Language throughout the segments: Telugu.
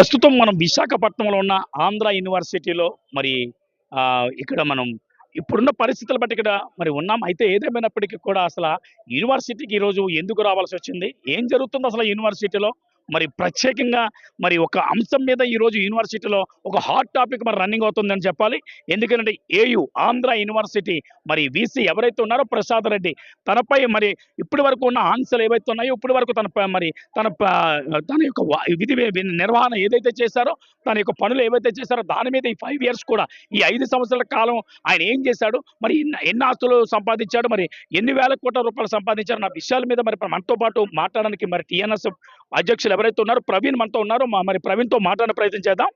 ప్రస్తుతం మనం విశాఖపట్నంలో ఉన్న ఆంధ్ర యూనివర్సిటీలో మరి ఇక్కడ మనం ఇప్పుడున్న పరిస్థితుల బట్టి ఇక్కడ మరి ఉన్నాం. అయితే ఏదేమైనప్పటికీ కూడా అసలు యూనివర్సిటీకి ఈరోజు ఎందుకు రావాల్సి వచ్చింది? ఏం జరుగుతుంది అసలు యూనివర్సిటీలో? మరి ప్రత్యేకంగా మరి ఒక అంశం మీద ఈరోజు యూనివర్సిటీలో ఒక హాట్ టాపిక్ మరి రన్నింగ్ అవుతుందని చెప్పాలి. ఎందుకంటే ఏయు ఆంధ్ర యూనివర్సిటీ మరి వీసీ ఎవరైతే ఉన్నారో ప్రసాద్ రెడ్డి తనపై మరి ఇప్పటి వరకు ఉన్న ఆన్సర్లు ఏవైతే ఉన్నాయో ఇప్పటి వరకు తన మరి తన తన యొక్క విధి వి- నిర్వహణ ఏదైతే చేశారో తన యొక్క పనులు ఏవైతే చేశారో దాని మీద ఈ ఫైవ్ ఇయర్స్ కూడా ఈ ఐదు సంవత్సరాల కాలం ఆయన ఏం చేశాడు మరి ఎన్ని- ఎన్ని ఆస్తులు సంపాదించాడు మరి ఎన్ని వేల కోట్ల రూపాయలు సంపాదించారు నా విషయాల మీద మరి మనతో పాటు మాట్లాడడానికి మరి టీఎన్ఎస్ అధ్యక్షులు ఎవరైతే ఉన్నారో ప్రవీణ్ మనతో ఉన్నారో మా- మరి ప్రవీణ్తో మాట్లాడే ప్రయత్నం చేద్దాం.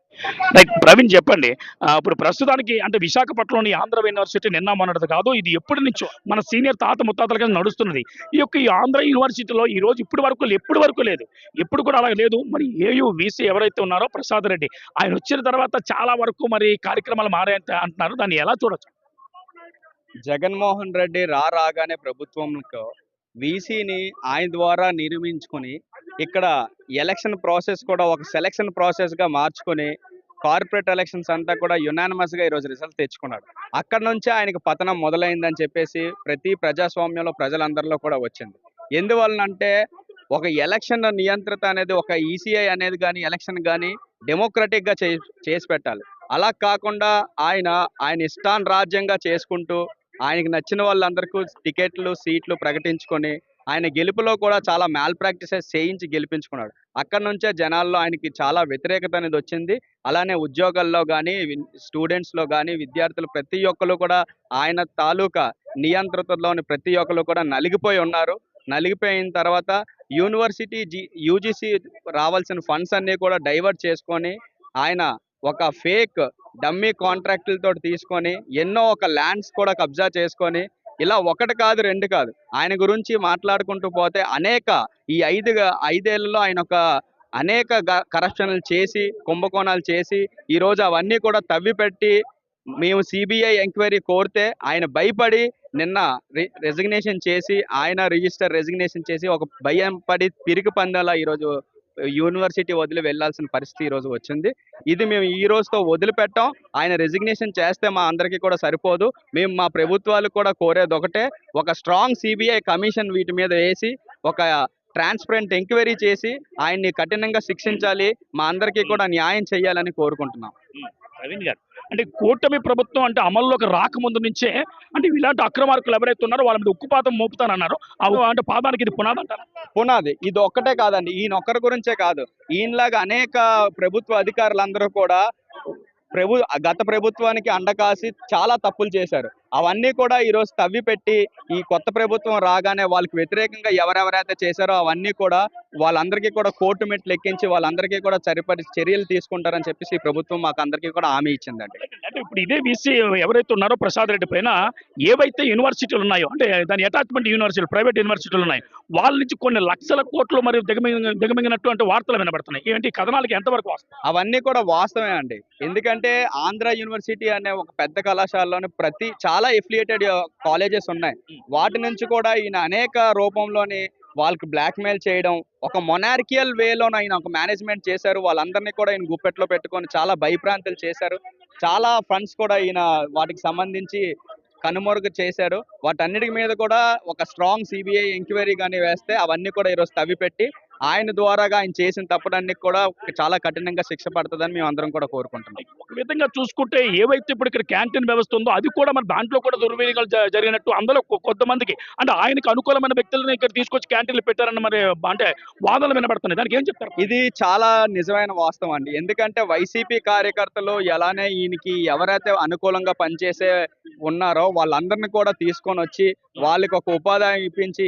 లైక్ ప్రవీణ్ చెప్పండి ఇప్పుడు ప్రస్తుతానికి అంటే విశాఖపట్నంలోని ఆంధ్ర యూనివర్సిటీ నిన్న మొన్నటిది కాదు ఇది ఎప్పటి నుంచో మన సీనియర్ తాత ముత్తాతల నడుస్తున్నది. ఈ యొక్క ఈ ఆంధ్ర యూనివర్సిటీలో ఈ రోజు ఇప్పటి వరకు ఎప్పటి వరకు లేదు ఎప్పుడు కూడా అలా లేదు. మరి ఏయూ వీసీ ఎవరైతే ఉన్నారో ప్రసాద్ రెడ్డి ఆయన వచ్చిన తర్వాత చాలా వరకు మరి కార్యక్రమాలు మారాయంట అంటున్నారు. దాన్ని ఎలా చూడొచ్చు? జగన్మోహన్ రెడ్డి రా రాగానే ప్రభుత్వంలో వీసీని ఆయన ద్వారా నిర్మించుకొని ఇక్కడ ఎలక్షన్ ప్రాసెస్ కూడా ఒక సెలక్షన్ ప్రాసెస్గా మార్చుకొని కార్పొరేట్ ఎలక్షన్స్ అంతా కూడా యునానిమస్గా ఈరోజు రిజల్ట్ తెచ్చుకున్నాడు. అక్కడ నుంచే ఆయనకు పతనం మొదలైందని చెప్పేసి ప్రతి ప్రజాస్వామ్యంలో ప్రజలందరిలో కూడా వచ్చింది. ఎందువలనంటే ఒక ఎలక్షన్ నియంత్రిత అనేది ఒక ఈసీఐ అనేది కానీ ఎలక్షన్ కానీ డెమోక్రటిక్గా చే చేసి పెట్టాలి. అలా కాకుండా ఆయన ఆయన ఇష్టాన్ రాజ్యంగా చేసుకుంటూ ఆయనకి నచ్చిన వాళ్ళందరికీ టికెట్లు సీట్లు ప్రకటించుకొని ఆయన గెలుపులో కూడా చాలా మ్యాల్ ప్రాక్టీసెస్ చేయించి గెలిపించుకున్నాడు. అక్కడ నుంచే జనాల్లో ఆయనకి చాలా వ్యతిరేకత అనేది వచ్చింది. అలానే ఉద్యోగాల్లో కానీ స్టూడెంట్స్లో కానీ విద్యార్థులు ప్రతి ఒక్కరు కూడా ఆయన తాలూకా నియంత్రితలోని ప్రతి ఒక్కరు కూడా నలిగిపోయి ఉన్నారు. నలిగిపోయిన తర్వాత యూనివర్సిటీ జీ యూజీసీ రావాల్సిన ఫండ్స్ అన్నీ కూడా డైవర్ట్ చేసుకొని ఆయన ఒక ఫేక్ డమ్మీ కాంట్రాక్టులతో తీసుకొని ఎన్నో ఒక ల్యాండ్స్ కూడా కబ్జా చేసుకొని ఇలా ఒకటి కాదు రెండు కాదు. ఆయన గురించి మాట్లాడుకుంటూ పోతే అనేక ఈ ఐదు ఐదేళ్ళలో ఆయన ఒక అనేక కరప్షన్లు చేసి కుంభకోణాలు చేసి ఈరోజు అవన్నీ కూడా తవ్విపెట్టి మేము సిబిఐ ఎంక్వైరీ కోరితే ఆయన భయపడి నిన్న రెసిగ్నేషన్ చేసి ఆయన రిజిస్టర్ రెసిగ్నేషన్ చేసి ఒక భయం పడి పిరికి పందేలా ఈరోజు యూనివర్సిటీ వదిలి వెళ్ళాల్సిన పరిస్థితి ఈరోజు వచ్చింది. ఇది మేము ఈ రోజుతో వదిలిపెట్టాం. ఆయన రెసిగ్నేషన్ చేస్తే మా అందరికీ కూడా సరిపోదు. మేము మా ప్రభుత్వాలు కూడా కోరేది ఒకటే. ఒక స్ట్రాంగ్ సిబిఐ కమిషన్ వీటి మీద వేసి ఒక ట్రాన్స్పరెంట్ ఎంక్వైరీ చేసి ఆయన్ని కఠినంగా శిక్షించాలి. మా అందరికీ కూడా న్యాయం చేయాలని కోరుకుంటున్నాం. గారు. అంటే కూటమి ప్రభుత్వం అంటే అమల్లోకి రాకముందు నుంచే అంటే ఇలాంటి అక్రమార్కులు ఎవరైతే ఉన్నారో వాళ్ళ మీద ఉక్కుపాతం మోపుతానన్నారు. అంటే పాదానికి ఇది పునాది అంటారు? పునాది. ఇది ఒక్కటే కాదండి. ఈయన ఒక్కరి గురించే కాదు. ఈయనలాగా అనేక ప్రభుత్వ అధికారులందరూ కూడా ప్రభు గత ప్రభుత్వానికి అండకాసి చాలా తప్పులు చేశారు. అవన్నీ కూడా ఈరోజు తవ్వి పెట్టి ఈ కొత్త ప్రభుత్వం రాగానే వాళ్ళకి వ్యతిరేకంగా ఎవరెవరైతే చేశారో అవన్నీ కూడా వాళ్ళందరికీ కూడా కోర్టు మెట్లు ఎక్కించి వాళ్ళందరికీ కూడా సరిపడి చర్యలు తీసుకుంటారని చెప్పేసి ప్రభుత్వం మాకు అందరికీ కూడా హామీ ఇచ్చిందండి. అంటే ఇప్పుడు ఇదే బీసీ ఎవరైతే ఉన్నారో ప్రసాద్ రెడ్డి పైన ఏవైతే యూనివర్సిటీలు ఉన్నాయో అంటే దాని అటాచ్మెంట్ యూనివర్సిటీలు ప్రైవేట్ యూనివర్సిటీలు ఉన్నాయి వాళ్ళ నుంచి కొన్ని లక్షల కోట్లు మరి దిగమింగ దిగమింగినట్టు అంటే వార్తలు వినబడుతున్నాయి. ఏంటి? కథనాలకి ఎంతవరకు వస్తాయి అవన్నీ కూడా వాస్తవమే అండి. ఎందుకంటే ఆంధ్ర యూనివర్సిటీ అనే ఒక పెద్ద కళాశాలలోని ప్రతి చాలా ఎఫిలియేటెడ్ కాలేజెస్ ఉన్నాయి. వాటి నుంచి కూడా ఈయన అనేక రూపంలోని వాళ్ళకి బ్లాక్మెయిల్ చేయడం ఒక మొనార్కియల్ వేలోన ఆయన ఒక మేనేజ్మెంట్ చేశారు. వాళ్ళందరినీ కూడా ఈయన గుప్పెట్లో పెట్టుకొని చాలా భయభ్రాంతులు చేశారు. చాలా ఫండ్స్ కూడా ఈయన వాటికి సంబంధించి కనుమరుగు చేశారు. వాటన్నిటి మీద కూడా ఒక స్ట్రాంగ్ సిబిఐ ఎంక్వైరీ కానీ వేస్తే అవన్నీ కూడా ఈరోజు తవ్విపెట్టి ఆయన ద్వారాగా ఆయన చేసిన తప్పులన్నీ కూడా చాలా కఠినంగా శిక్ష పడుతుందని మేము అందరం కూడా కోరుకుంటున్నాం. ఒక విధంగా చూసుకుంటే ఏవైతే ఇప్పుడు ఇక్కడ క్యాంటీన్ వ్యవస్థ ఉందో అది కూడా మరి దాంట్లో కూడా దుర్వినియోగాలు జరిగినట్టు అందులో కొంతమందికి అంటే ఆయనకు అనుకూలమైన వ్యక్తులను ఇక్కడ తీసుకొచ్చి క్యాంటీన్లు పెట్టారని మరి అంటే వాదనలు వినబడుతున్నాయి. దానికి ఏం చెప్తారు? ఇది చాలా నిజమైన వాస్తవం అండి. ఎందుకంటే వైసీపీ కార్యకర్తలు ఎలానే ఈయనకి ఎవరైతే అనుకూలంగా పనిచేసే ఉన్నారో వాళ్ళందరినీ కూడా తీసుకొని వచ్చి వాళ్ళకి ఒక ఉపాధి ఇప్పించి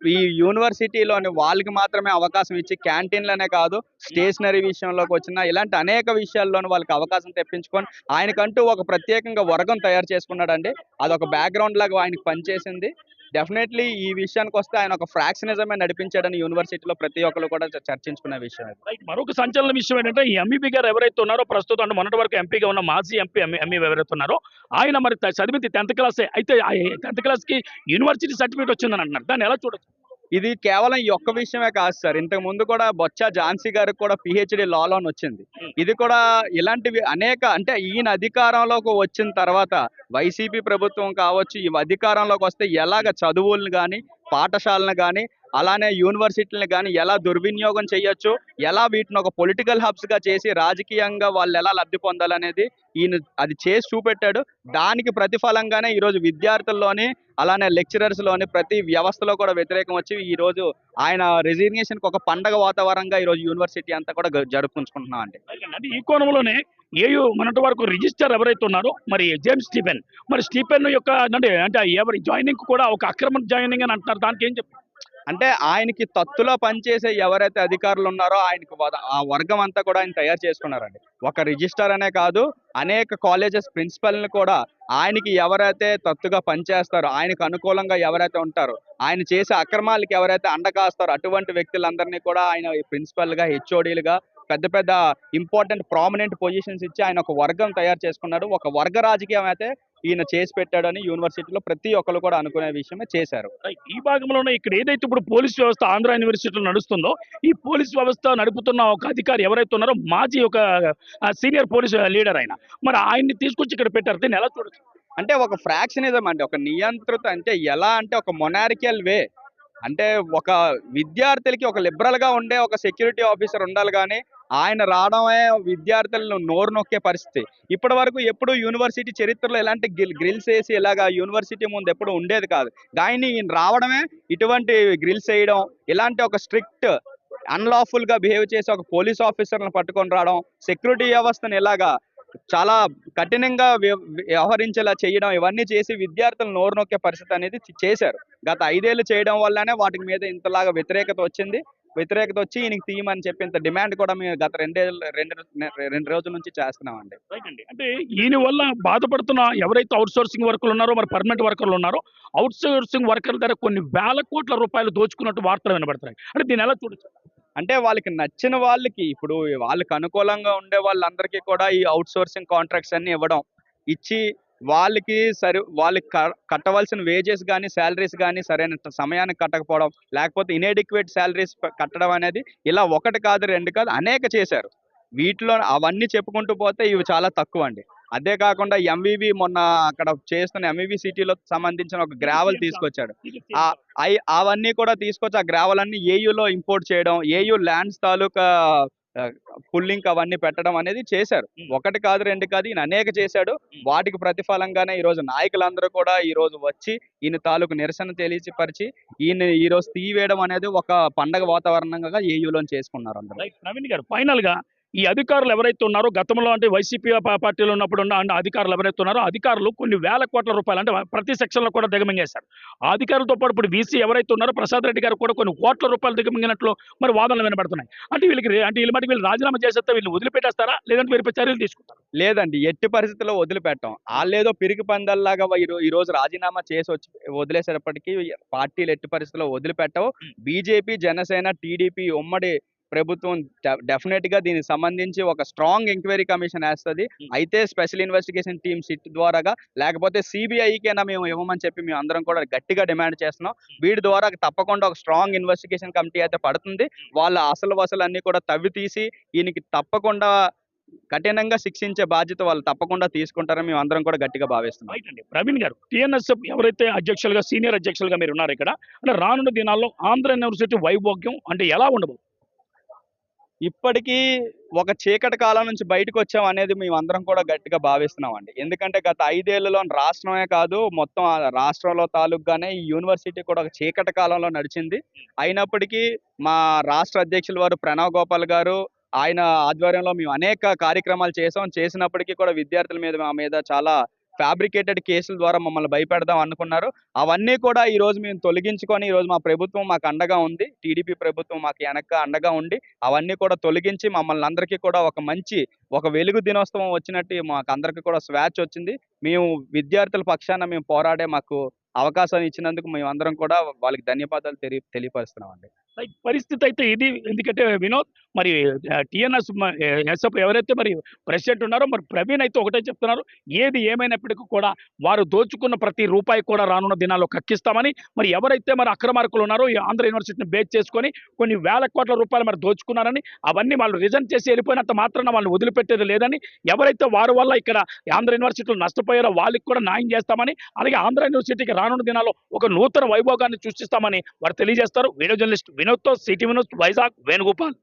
ఈ యూనివర్సిటీలోని వాళ్ళకి మాత్రమే అవకాశం ఇచ్చి క్యాంటీన్లనే కాదు స్టేషనరీ విషయంలోకి వచ్చిన ఇలాంటి అనేక విషయాల్లోనూ వాళ్ళకి అవకాశం తెప్పించుకొని ఆయనకంటూ ఒక ప్రత్యేకంగా వర్గం తయారు చేసుకున్నాడండి. అదొక బ్యాక్గ్రౌండ్ లాగా ఆయనకి పనిచేసింది. డెఫినెట్లీ ఈ విషయానికి వస్తే ఆయన ఒక ఫ్రాక్షనిజమే నడిపించాడని యూనివర్సిటీలో ప్రతి ఒక్కరు కూడా చర్చించుకునే విషయం మరొక సంచలన విషయం ఏంటంటే ఈ ఎంబీబీ గారు ఎవరైతే ఉన్నారో ప్రస్తుతం అంటే మొన్నటి వరకు ఎంపీగా ఉన్న మాజీ ఎంపీ ఎంఈ ఎవరైతే ఉన్నారో ఆయన మరి చదివింది టెన్త్ క్లాసే అయితే టెన్త్ క్లాస్కి యూనివర్సిటీ సర్టిఫికేట్ వచ్చిందని అంటున్నారు. దాన్ని ఎలా చూడొచ్చు? ఇది కేవలం ఈ ఒక్క విషయమే కాదు సార్. ఇంతకు ముందు కూడా బొత్స ఝాన్సీ గారికి కూడా పిహెచ్డి లాలోని వచ్చింది ఇది కూడా ఇలాంటివి అనేక అంటే ఈయన అధికారంలోకి వచ్చిన తర్వాత వైసీపీ ప్రభుత్వం కావచ్చు ఈ అధికారంలోకి వస్తే ఎలాగ చదువులను కానీ పాఠశాలను కానీ అలానే యూనివర్సిటీలను కానీ ఎలా దుర్వినియోగం చేయొచ్చు ఎలా వీటిని ఒక పొలిటికల్ హబ్స్గా చేసి రాజకీయంగా వాళ్ళు ఎలా లబ్ధి పొందాలనేది ఈయన అది చేసి చూపెట్టాడు. దానికి ప్రతిఫలంగానే ఈరోజు విద్యార్థుల్లోని అలానే లెక్చరర్స్లోని ప్రతి వ్యవస్థలో కూడా వ్యతిరేకం వచ్చి ఈ రోజు ఆయన రెసిగ్నేషన్ ఒక పండగ వాతావరణంగా ఈ రోజు యూనివర్సిటీ అంతా కూడా జరుపుకుంటున్నాం అండి అంటే ఈ కోణంలోనే ఏయు మొన్నటి వరకు రిజిస్టర్ ఎవరైతే ఉన్నారో మరి జేమ్స్ స్టీఫెన్. మరి స్టీఫెన్ యొక్క అంటే అంటే ఎవరి జాయినింగ్ కూడా ఒక అక్రమ జాయినింగ్ అని అంటున్నారు. దానికి ఏం చెప్తారు అంటే ఆయనకి తత్తులో పనిచేసే ఎవరైతే అధికారులు ఉన్నారో ఆయనకు ఆ వర్గం అంతా కూడా ఆయన తయారు చేసుకున్నారండి. ఒక రిజిస్టర్ అనే కాదు అనేక కాలేజెస్ ప్రిన్సిపల్ని కూడా ఆయనకి ఎవరైతే తత్తుగా పనిచేస్తారో ఆయనకు అనుకూలంగా ఎవరైతే ఉంటారో ఆయన చేసే అక్రమాలకి ఎవరైతే అండకాస్తారో అటువంటి వ్యక్తులందరినీ కూడా ఆయన ప్రిన్సిపల్గా హెచ్ఓడీలుగా పెద్ద పెద్ద ఇంపార్టెంట్ ప్రామినెంట్ పొజిషన్స్ ఇచ్చి ఆయన ఒక వర్గం తయారు చేసుకున్నాడు. ఒక వర్గ రాజకీయం అయితే ఈయన చేసి పెట్టాడని యూనివర్సిటీలో ప్రతి ఒక్కరు కూడా అనుకునే విషయమే చేశారు. ఈ భాగంలోనే ఇక్కడ ఏదైతే ఇప్పుడు పోలీస్ వ్యవస్థ ఆంధ్ర యూనివర్సిటీలో నడుస్తుందో ఈ పోలీస్ వ్యవస్థ నడుపుతున్న ఒక అధికారి ఎవరైతే ఉన్నారో మాజీ ఒక సీనియర్ పోలీస్ లీడర్ ఆయన. మరి ఆయన్ని తీసుకొచ్చి ఇక్కడ పెట్టారు దీన్ని ఎలా చూడొచ్చు? అంటే ఒక ఫ్రాక్షనిజం అంటే ఒక నియంత్రిత అంటే ఎలా అంటే ఒక మొనారికల్ వే అంటే ఒక విద్యార్థులకి ఒక లిబరల్గా ఉండే ఒక సెక్యూరిటీ ఆఫీసర్ ఉండాలి కానీ ఆయన రావడమే విద్యార్థులను నోరు నొక్కే పరిస్థితి. ఇప్పటి వరకు ఎప్పుడు యూనివర్సిటీ చరిత్రలో ఎలాంటి గ్రిల్స్ వేసి ఇలాగా యూనివర్సిటీ ముందు ఎప్పుడు ఉండేది కాదు. కానీ ఈయన రావడమే ఇటువంటి గ్రిల్స్ వేయడం ఇలాంటి ఒక స్ట్రిక్ట్ అన్లాఫుల్గా బిహేవ్ చేసి ఒక పోలీస్ ఆఫీసర్లను పట్టుకొని రావడం సెక్యూరిటీ వ్యవస్థను ఇలాగా చాలా కఠినంగా వ్యవహరించేలా చేయడం ఇవన్నీ చేసి విద్యార్థులు నోరు నొక్కే పరిస్థితి అనేది చేశారు. గత ఐదేళ్ళు చేయడం వల్లనే వాటి మీద ఇంతలాగా వ్యతిరేకత వచ్చింది. వ్యతిరేకత వచ్చి ఈయనకి తీయమని చెప్పి ఇంత డిమాండ్ కూడా మేము గత రెండేళ్ళు రెండు రెండు రోజుల నుంచి చేస్తున్నామండి. అండి. అంటే ఈయన వల్ల బాధపడుతున్న ఎవరైతే అవుట్ సోర్సింగ్ వర్కర్లు ఉన్నారో మరి పర్మనెంట్ వర్కర్లు ఉన్నారో అవుట్ సోర్సింగ్ వర్కర్ల దగ్గర కొన్ని వేల కోట్ల రూపాయలు దోచుకున్నట్టు వార్తలు వినబడతాయి అంటే దీని ఎలా చూడొచ్చు? అంటే వాళ్ళకి నచ్చిన వాళ్ళకి ఇప్పుడు వాళ్ళకి అనుకూలంగా ఉండే వాళ్ళందరికీ కూడా ఈ అవుట్ సోర్సింగ్ కాంట్రాక్ట్స్ అన్ని ఇవ్వడం ఇచ్చి వాళ్ళకి సరి వాళ్ళకి కట్టవలసిన వేజెస్ కానీ శాలరీస్ కానీ సరైన సమయానికి కట్టకపోవడం లేకపోతే ఇన్ఎడిక్వేట్ శాలరీస్ కట్టడం అనేది ఇలా ఒకటి కాదు రెండు కాదు అనేక చేశారు. వీటిలో అవన్నీ చెప్పుకుంటూ పోతే ఇవి చాలా తక్కువ అండి అదే కాకుండా ఎంవివి మొన్న అక్కడ చేస్తున్న ఎంవివి సిటీలో సంబంధించిన ఒక గ్రావెల్ తీసుకొచ్చాడు. అవి అవన్నీ కూడా తీసుకొచ్చి ఆ గ్రావెల్ అన్ని ఏయులో ఇంపోర్ట్ చేయడం ఏయు ల్యాండ్స్ తాలూకా పుల్లింగ్ అవన్నీ పెట్టడం అనేది చేశారు. ఒకటి కాదు రెండు కాదు ఈయన అనేక చేశాడు. వాటికి ప్రతిఫలంగానే ఈ రోజు నాయకులందరూ కూడా ఈ రోజు వచ్చి ఈయన తాలూకు నిరసన తెలియపరిచి ఈయన ఈ రోజు తీవేయడం అనేది ఒక పండగ వాతావరణంగా ఏయులో చేసుకున్నారు అందరూ. ప్రవీణ్ గారు ఫైనల్గా ఈ అధికారులు ఎవరైతే ఉన్నారో గతంలో అంటే వైసీపీ పార్టీలో ఉన్నప్పుడు ఉన్న అంటే అధికారులు ఎవరైతే ఉన్నారో అధికారులు కొన్ని వేల కోట్ల రూపాయలు అంటే ప్రతి సెక్షన్లో కూడా దిగమింగేశారు ఆ అధికారులతో పాటు ఇప్పుడు వీసీ ఎవరైతే ఉన్నారో ప్రసాద్ రెడ్డి గారు కూడా కొన్ని కోట్ల రూపాయలు దిగమింగినట్లు మరి వాదనలు వినబడుతున్నాయి. అంటే వీళ్ళకి అంటే వీళ్ళ మటుకు వీళ్ళు రాజీనామా చేసేస్తే వీళ్ళు వదిలిపెట్టేస్తారా? లేదంటే వీరిపై చర్యలు తీసుకుంటారా? లేదండి ఎట్టి పరిస్థితుల్లో వదిలిపెట్టాం. వాళ్ళేదో పిరికి పందల్లాగా ఈ రోజు రాజీనామా చేసి వచ్చి వదిలేసేటప్పటికీ పార్టీలు ఎట్టి పరిస్థితుల్లో వదిలిపెట్టవు. బీజేపీ జనసేన టీడీపీ ఉమ్మడి ప్రభుత్వం డెఫినెట్గా దీనికి సంబంధించి ఒక స్ట్రాంగ్ ఎంక్వైరీ కమిషన్ వేస్తుంది అయితే స్పెషల్ ఇన్వెస్టిగేషన్ టీమ్ సిట్ ద్వారాగా లేకపోతే సిబిఐకైనా మేము ఇవ్వమని చెప్పి మేము అందరం కూడా గట్టిగా డిమాండ్ చేస్తున్నాం. వీటి ద్వారా తప్పకుండా ఒక స్ట్రాంగ్ ఇన్వెస్టిగేషన్ కమిటీ అయితే పడుతుంది. వాళ్ళ అసలు వసలు అన్ని కూడా తవ్వి తీసి ఈయనకి తప్పకుండా కఠినంగా శిక్షించే బాధ్యత వాళ్ళు తప్పకుండా తీసుకుంటారని మేము అందరం కూడా గట్టిగా భావిస్తున్నాం. రైట్ అండి. ప్రవీణ్ గారు టిఎన్ఎస్ఎఫ్ ఎవరైతే అధ్యక్షులుగా సీనియర్ అధ్యక్షులుగా మీరు ఉన్నారు ఇక్కడ అంటే రానున్న దినాల్లో ఆంధ్ర యూనివర్సిటీ వైభోగ్యం అంటే ఎలా ఉండబోతుంది? ఇప్పటికీ ఒక చీకటి కాలం నుంచి బయటకు వచ్చాం అనేది మేము అందరం కూడా గట్టిగా భావిస్తున్నాం అండి ఎందుకంటే గత ఐదేళ్ళలో రాష్ట్రమే కాదు మొత్తం ఆ రాష్ట్రంలో తాలూకుగానే ఈ యూనివర్సిటీ కూడా ఒక చీకటి కాలంలో నడిచింది. అయినప్పటికీ మా రాష్ట్ర అధ్యక్షుల వారు ప్రణవ్ గోపాల్ గారు ఆయన ఆధ్వర్యంలో మేము అనేక కార్యక్రమాలు చేసాం చేసినప్పటికీ కూడా విద్యార్థుల మీద మా మీద చాలా ఫ్యాబ్రికేటెడ్ కేసుల ద్వారా మమ్మల్ని భయపెడదాం అనుకున్నారు. అవన్నీ కూడా ఈ రోజు మేము తొలగించుకొని ఈ రోజు మా ప్రభుత్వం మాకు అండగా ఉంది. టీడీపీ ప్రభుత్వం మాకు వెనక అండగా ఉండి అవన్నీ కూడా తొలగించి మమ్మల్ని అందరికీ కూడా ఒక మంచి ఒక వెలుగు దినోత్సవం వచ్చినట్టు మాకు అందరికీ కూడా స్వేచ్ఛ వచ్చింది. మేము విద్యార్థుల పక్షాన మేము పోరాడే మాకు అవకాశం ఇచ్చినందుకు మేము అందరం కూడా వాళ్ళకి ధన్యవాదాలు తెలియ తెలియపరుస్తున్నామండి. అండి పరిస్థితి అయితే ఇది. ఎందుకంటే వినోద్ మరి టీఎన్ఎస్ ఎస్ఎఫ్ ఎవరైతే మరి ప్రెసిడెంట్ ఉన్నారో మరి ప్రవీణ్ అయితే ఒకటే చెప్తున్నారు. ఏది ఏమైనప్పటికీ కూడా వారు దోచుకున్న ప్రతి రూపాయి కూడా రానున్న దినాల్లో కక్కిస్తామని మరి ఎవరైతే మరి అక్రమార్కులు ఉన్నారో ఈ ఆంధ్ర యూనివర్సిటీని బేస్ చేసుకొని కొన్ని వేల కోట్ల రూపాయలు మరి దోచుకున్నారని అవన్నీ వాళ్ళు రిజైన్ చేసి వెళ్ళిపోయినంత మాత్రాన వాళ్ళని వదిలిపెట్టేది లేదని ఎవరైతే వారి వల్ల ఇక్కడ ఆంధ్ర యూనివర్సిటీలు నష్టపోయారో వాళ్ళకి కూడా న్యాయం చేస్తామని అలాగే ఆంధ్ర యూనివర్సిటీకి రానున్న దినాల్లో ఒక నూతన వైభోగాన్ని సృష్టిస్తామని వారు తెలియజేస్తారు. వీడియో జర్నలిస్ట్ వినోద్తో సిటీ వినోద్ వైజాగ్ వేణుగోపాల్